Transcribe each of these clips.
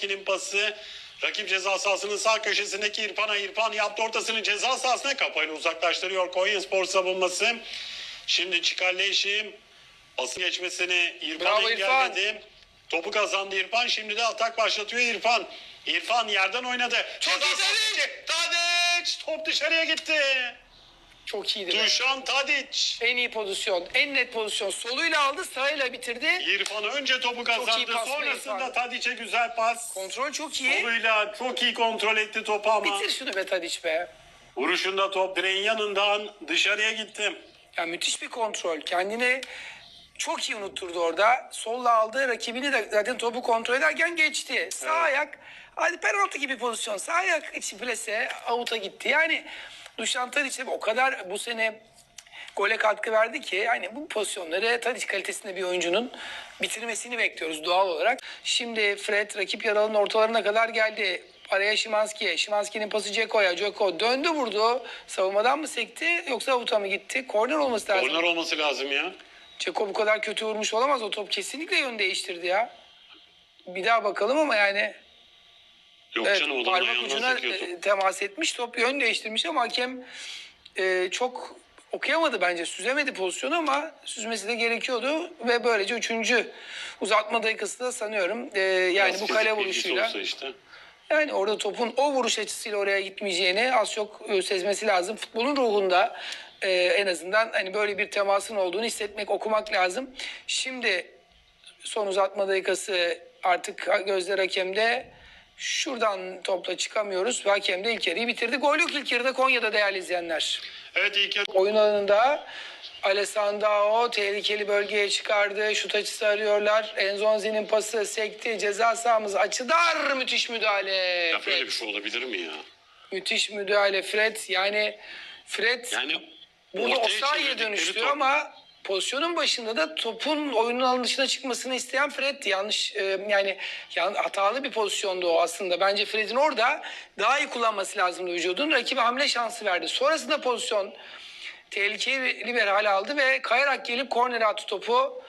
Şimanski'nin pası. Rakip ceza sahasının sağ köşesindeki İrfan'a İrfan yaptı ortasını ceza sahasına kafayla uzaklaştırıyor Konya Spor savunması. Şimdi Çikalleşim pası geçmesini İrfan Bravo İrfan. engelledi. Topu kazandı İrfan. Şimdi de atak başlatıyor İrfan. İrfan yerden oynadı. Çok içi. Tadiç top dışarıya gitti. Çok iyiydi. Duşan Tadiç. En iyi pozisyon, en net pozisyon. Soluyla aldı, sağıyla bitirdi. İrfan önce topu iyi kazandı. pas be Sonrasında İrfan. Tadiç'e güzel pas. Kontrol çok iyi. Soluyla çok iyi kontrol etti topu ama. Bitir şunu be Tadiç be. Vuruşunda top direğin yanından dışarıya gitti. Ya müthiş bir kontrol. Kendini çok iyi unutturdu orada. Solla aldı. Rakibini de zaten topu kontrol ederken geçti. Sağ ayak. Hadi penaltı gibi pozisyon. Sağ ayak içi plase avuta gitti. Yani Dušan Tadić o kadar bu sene gole katkı verdi ki yani bu pozisyonları Tadić kalitesinde bir oyuncunun bitirmesini bekliyoruz doğal olarak. Şimdi Fred rakip yaralının ortalarına kadar geldi. Araya Şimanski'ye. Şimanski'nin pası Ceko'ya. Ceko döndü vurdu. Savunmadan mı sekti yoksa avuta mı gitti? Korner olması lazım. Korner olması lazım ya. Ceko bu kadar kötü vurmuş olamaz. O top kesinlikle yön değiştirdi ya. Bir daha bakalım ama yani Yok evet, canım o da parmak ucuna sekiyordu. e, temas etmiş. Top yön değiştirmiş ama hakem e, çok okuyamadı bence. Süzemedi pozisyonu ama süzmesi de gerekiyordu. Ve böylece üçüncü uzatma dakikası da sanıyorum e, yani Biraz bu kale vuruşuyla işte. yani orada topun o vuruş açısıyla oraya gitmeyeceğini az çok e, sezmesi lazım. Futbolun ruhunda e, en azından hani böyle bir temasın olduğunu hissetmek, okumak lazım. Şimdi son uzatma dakikası artık gözler hakemde. Şuradan topla çıkamıyoruz. Ve hakem de ilk yarıyı bitirdi. Gol yok ilk yarıda Konya'da değerli izleyenler. Evet ilk yarı Oyun alanında Alessandro tehlikeli bölgeye çıkardı. Şut açısı arıyorlar. Enzonzi'nin pası sekti. Ceza sahamız açı dar. Müthiş müdahale. ya böyle bir şey olabilir mi ya? Müthiş müdahale Fred. Yani Fred Yani bunu ortaya Osayi'ye çevirdikleri dönüştü top- ama pozisyonun başında da topun oyunun alanı çıkmasını isteyen Fred'ti. Yanlış e, yani yan, hatalı bir pozisyondu o aslında. Bence Fred'in orada daha iyi kullanması lazımdı vücudun. Rakibe hamle şansı verdi. Sonrasında pozisyon tehlikeli bir hale aldı ve kayarak gelip kornere attı topu.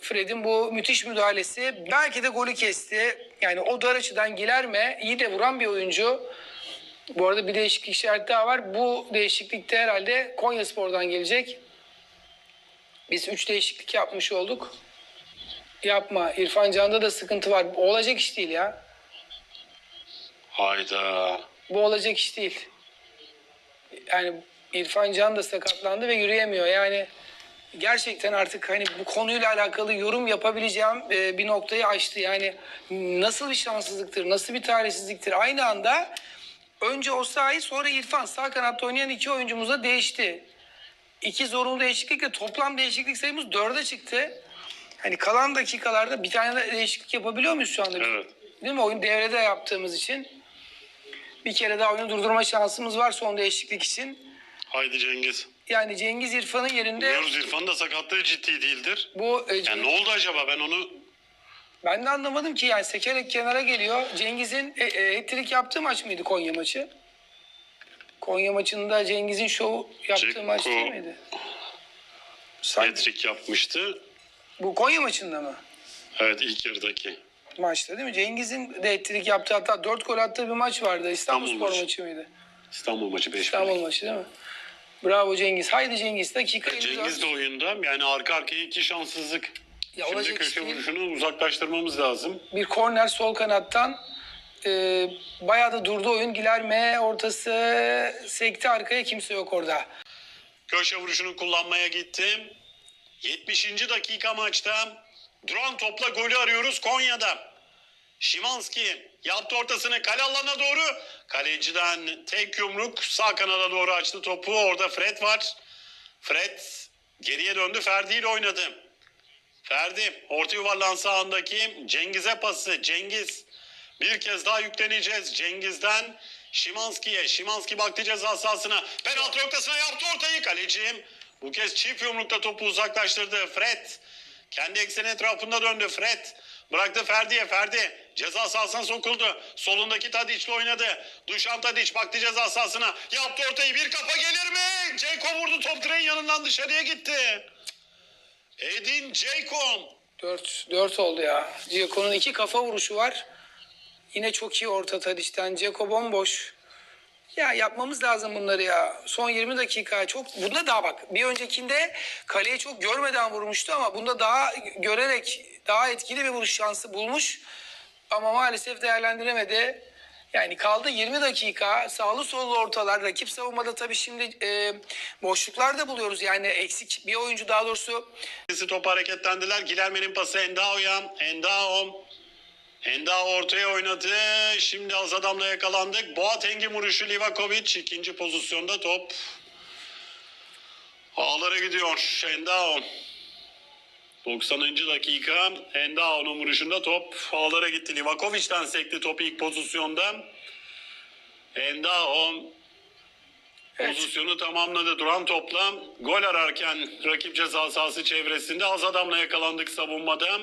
Fred'in bu müthiş müdahalesi belki de golü kesti. Yani o dar açıdan Gilerme iyi de vuran bir oyuncu. Bu arada bir değişiklik işareti daha var. Bu değişiklik de herhalde Konya Spor'dan gelecek. Biz üç değişiklik yapmış olduk. Yapma. İrfan Can'da da sıkıntı var. Bu olacak iş değil ya. Hayda. Bu olacak iş değil. Yani İrfan Can da sakatlandı ve yürüyemiyor. Yani gerçekten artık hani bu konuyla alakalı yorum yapabileceğim e, bir noktayı aştı. Yani nasıl bir şanssızlıktır, nasıl bir talihsizliktir. Aynı anda önce Osayi sonra İrfan sağ kanatta oynayan iki oyuncumuz da değişti. İki zorunlu değişiklikle toplam değişiklik sayımız dörde çıktı. Hani kalan dakikalarda bir tane de değişiklik yapabiliyor muyuz şu anda? Evet. Değil mi? Oyun devrede yaptığımız için. Bir kere daha oyunu durdurma şansımız var son değişiklik için. Haydi Cengiz. Yani Cengiz İrfan'ın yerinde Biliyoruz İrfan da sakatlığı ciddi değildir. bu e, Yani ne oldu acaba ben onu ben de anlamadım ki yani sekerek kenara geliyor. Cengiz'in e, e, hat-trick yaptığı maç mıydı Konya maçı? Konya maçında Cengiz'in şov yaptığı Ceko- maç değil miydi? Hat-trick yapmıştı. Bu Konya maçında mı? Evet ilk yarıdaki. Maçta değil mi? Cengiz'in de hat-trick yaptığı hatta 4 gol attığı bir maç vardı. İstanbul, İstanbul maçı. maçı mıydı? İstanbul maçı 5 İstanbul maçı değil mi? Bravo Cengiz. Haydi Cengiz dakika 54. Cengiz de oyunda yani arka arkaya iki şanssızlık. Ya Şimdi köşe vuruşunu uzaklaştırmamız lazım. bir korner sol kanattan e, bayağı da durdu oyun. Gilerme ortası sekti arkaya kimse yok orada. Köşe vuruşunu kullanmaya gittim. 70. dakika maçta duran topla golü arıyoruz Konya'da. Şimanski yaptı ortasını kale alanına doğru. Kaleciden tek yumruk sağ kanada doğru açtı topu. Orada Fred var. Fred geriye döndü Ferdi ile oynadı. Ferdi orta yuvarlan sağındaki Cengiz'e pası. Cengiz bir kez daha yükleneceğiz. Cengiz'den Şimanski'ye. Şimanski baktı ceza sahasına. Penaltı noktasına yaptı ortayı kalecim. Bu kez çift yumrukta topu uzaklaştırdı. Fred kendi ekseni etrafında döndü. Fred bıraktı Ferdi'ye. Ferdi ceza sahasına sokuldu. Solundaki Tadiç'le oynadı. Duşan Tadiç baktı ceza sahasına. Yaptı ortayı. Bir kafa gelir mi? Ceyko vurdu. Top direğin yanından dışarıya gitti. Edin Ceyko. 4 4 oldu ya. Ciaco'nun iki kafa vuruşu var. Yine çok iyi orta Tadiş'ten. Ceko bomboş. Ya yapmamız lazım bunları ya. Son 20 dakika çok. Bunda daha bak. Bir öncekinde kaleyi çok görmeden vurmuştu ama bunda daha görerek daha etkili bir vuruş şansı bulmuş. Ama maalesef değerlendiremedi. Yani kaldı 20 dakika sağlı sollu ortalar. Rakip savunmada tabii şimdi e, boşluklar da buluyoruz. Yani eksik bir oyuncu daha doğrusu İkisi top hareketlendiler. Gilerme'nin pası Endao'ya. Endao. Endao ortaya oynadı. Şimdi az adamla yakalandık. Boateng'in vuruşu Livakovic. ikinci pozisyonda top. Ağlara gidiyor. Endao. 90. dakika. Endao'nun vuruşunda top ağlara gitti. Livakovic'den sekti top ilk pozisyonda. Endao Evet. Pozisyonu tamamladı. Duran topla gol ararken rakip ceza sahası çevresinde az adamla yakalandık savunmada.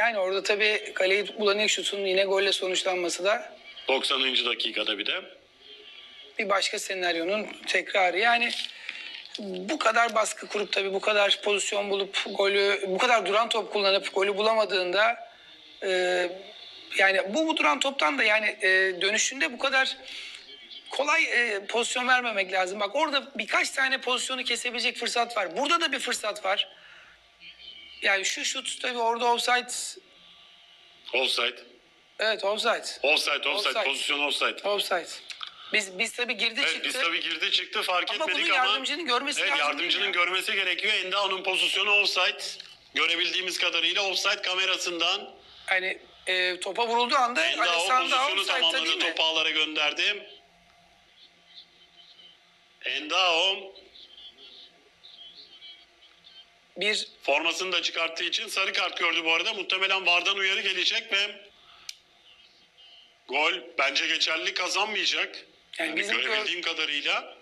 Yani orada tabii kaleyi bulan ilk şutun yine golle sonuçlanması da 90. dakikada bir de. bir başka senaryonun tekrarı. Yani bu kadar baskı kurup tabii bu kadar pozisyon bulup golü bu kadar duran top kullanıp golü bulamadığında e, yani bu, bu duran toptan da yani e, dönüşünde bu kadar kolay e, pozisyon vermemek lazım. Bak orada birkaç tane pozisyonu kesebilecek fırsat var. Burada da bir fırsat var. Yani şu şut tabii orada offside. Offside. Evet offside. Offside, offside, Offside. pozisyon offside. Offside. Biz biz tabii girdi Evet çıktı. biz tabii girdi çıktı fark Ama etmedik bunu ama. yardımcının görmesi evet, lazım yardımcının değil mi ya? görmesi gerekiyor. Endao'nun pozisyonu offside. Görebildiğimiz kadarıyla offside kamerasından. Hani e, topa vurulduğu anda Endao Alessandro pozisyonu offside'da değil tamamladı. mi? Topu ağlara gönderdi. Endao Bir Formasını da çıkarttığı için sarı kart gördü bu arada. Muhtemelen VAR'dan uyarı gelecek ve gol bence geçerli kazanmayacak. Yani Yani bizim görebildiğim kadarıyla.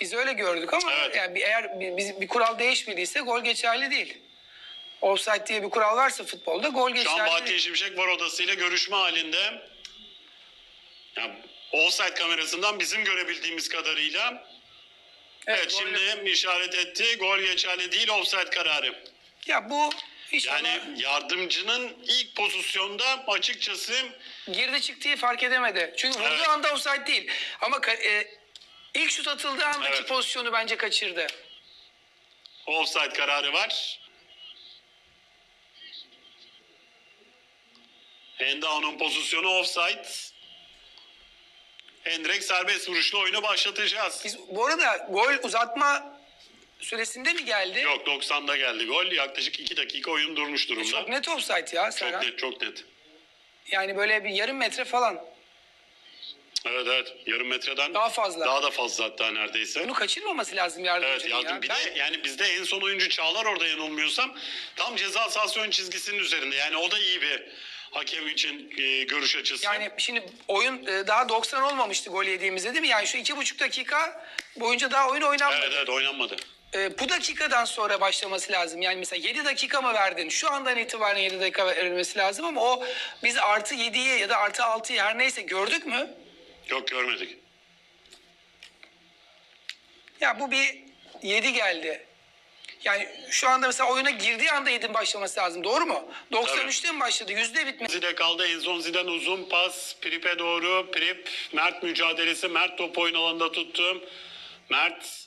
biz öyle gördük ama Evet. yani eğer bir, biz- bir kural değişmediyse gol geçerli değil. Offside diye bir kural varsa futbolda gol Şu geçerli an Bahattin. Şimşek var odasıyla görüşme halinde. Yani offside kamerasından bizim görebildiğimiz kadarıyla. Evet, gol- şimdi işaret etti. Gol geçerli değil offside kararı. Ya bu inşallah Yani yardımcının ilk pozisyonda açıkçası girdi çıktığı fark edemedi. Çünkü vurduğu Evet. anda offside değil. Ama e, ilk şut atıldığı andaki Evet. pozisyonu bence kaçırdı. offside kararı var. Endao'nun pozisyonu offside. Endirek serbest vuruşlu oyunu başlatacağız. Biz bu arada gol uzatma süresinde mi geldi? Yok 90'da geldi gol. Yaklaşık 2 dakika oyun durmuş durumda. Çok net offside ya Çok Serhan. net, çok net. Yani böyle bir yarım metre falan. Evet evet. Yarım metreden Daha fazla. daha da fazla hatta neredeyse. Bunu kaçırmaması lazım Evet yardımcının yardım. ya. Bir Ben- de yani bizde en son oyuncu Çağlar orada yanılmıyorsam tam ceza sahası ön çizgisinin üzerinde. Yani o da iyi bir hakem için e, görüş açısı. Yani şimdi oyun e, daha 90 olmamıştı gol yediğimizde değil mi? Yani şu iki buçuk dakika boyunca daha oyun oynanmadı. Evet evet oynanmadı. E, bu dakikadan sonra başlaması lazım. Yani mesela 7 dakika mı verdin? Şu andan itibaren 7 dakika verilmesi lazım ama o biz artı 7'yi ya da artı 6'yı her neyse gördük mü? Yok görmedik. Ya bu bir 7 geldi. Yani şu anda mesela oyuna girdiği anda 7'in başlaması lazım. Doğru mu? 93'te mi başladı? Yüzde bitmesi. Zide kaldı. Enzon Zidane uzun pas. Prip'e doğru. Prip. Mert mücadelesi. Mert top oyun alanında tuttu. Mert.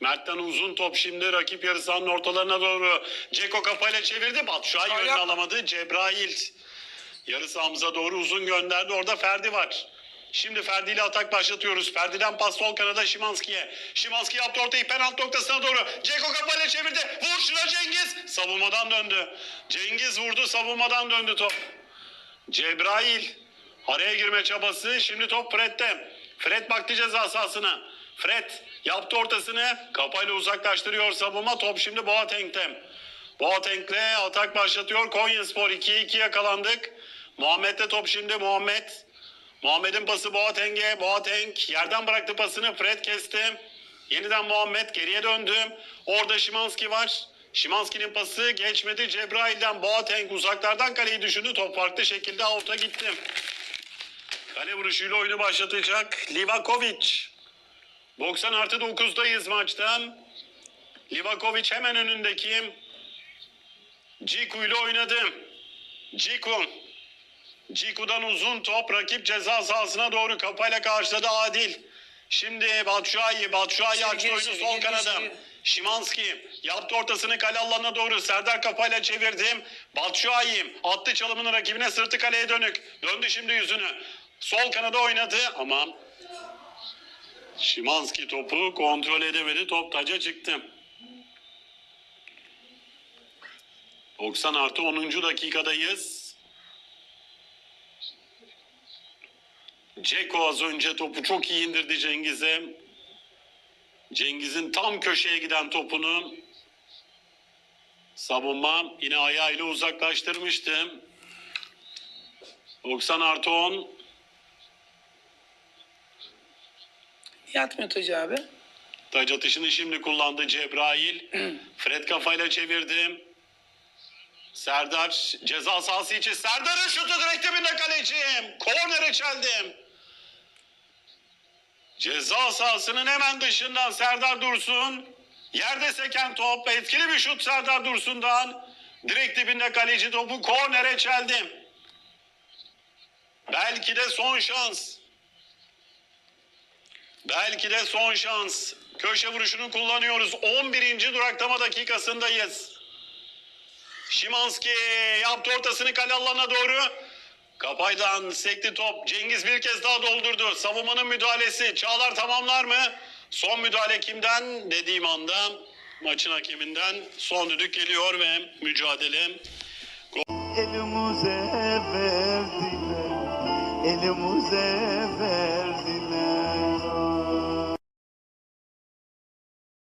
Mert'ten uzun top şimdi rakip yarı sahanın ortalarına doğru. Ceko kafayla çevirdi. Batshuayi önüne alamadı. Cebrail. Yarı sahamıza doğru uzun gönderdi. Orada Ferdi var. Şimdi Ferdi ile atak başlatıyoruz. Ferdi'den pas sol kanada Şimanski'ye. Şimanski yaptı ortayı penaltı noktasına doğru. Ceko kafayla çevirdi. Vur şuna Cengiz. Savunmadan döndü. Cengiz vurdu savunmadan döndü top. Cebrail. Araya girme çabası. Şimdi top Fred'de. Fred baktı ceza sahasına. Fred yaptı ortasını. Kafayla uzaklaştırıyor savunma. Top şimdi Boateng'de. Boateng'le atak başlatıyor. Konyaspor 2-2 yakalandık. Muhammed'de top şimdi Muhammed. Muhammed'in pası Boateng'e. Boateng yerden bıraktı pasını. Fred kesti. Yeniden Muhammed geriye döndü. Orada Şimanski var. Şimanski'nin pası geçmedi. Cebrail'den Boateng uzaklardan kaleyi düşündü. Top farklı şekilde out'a gitti. Kale vuruşuyla oyunu başlatacak. Livakovic. 90 artı 9'dayız maçtan. Livakovic hemen önündeki Ciku ile oynadı. Ciku. Ciku'dan uzun top rakip ceza sahasına doğru kafayla karşıladı Adil. Şimdi Batshuayi, Batshuayi açtı oyunu sol kanada. Şimanski yaptı ortasını kale alanına doğru. Serdar kafayla çevirdim. Batshuayi attı çalımını rakibine sırtı kaleye dönük. Döndü şimdi yüzünü. Sol kanada oynadı ama Şimanski topu kontrol edemedi. Top taca çıktı. 90 artı 10. dakikadayız. Ceko az önce topu çok iyi indirdi Cengiz'e. Cengiz'in tam köşeye giden topunu savunma yine ayağıyla uzaklaştırmıştı. 90 artı 10. Yatmıyor Hacı abi. Taç atışını şimdi kullandı Cebrail. Fred kafayla çevirdi. Serdar ceza sahası içi. Serdar'ın şutu direkt dibinde kaleci. Kornere çeldim. Ceza sahasının hemen dışından Serdar Dursun. Yerde seken top. Etkili bir şut Serdar Dursun'dan. Direkt dibinde kaleci topu kornere çeldim. Belki de son şans. Belki de son şans. Köşe vuruşunu kullanıyoruz. 11. duraklama dakikasındayız. Şimanski yaptı ortasını kale alanına doğru. Kapaydan sekti top. Cengiz bir kez daha doldurdu. Savunmanın müdahalesi. Çağlar tamamlar mı? Son müdahale kimden? Dediğim anda maçın hakeminden son düdük geliyor ve mücadele Elimize verdiler, elimize verdiler.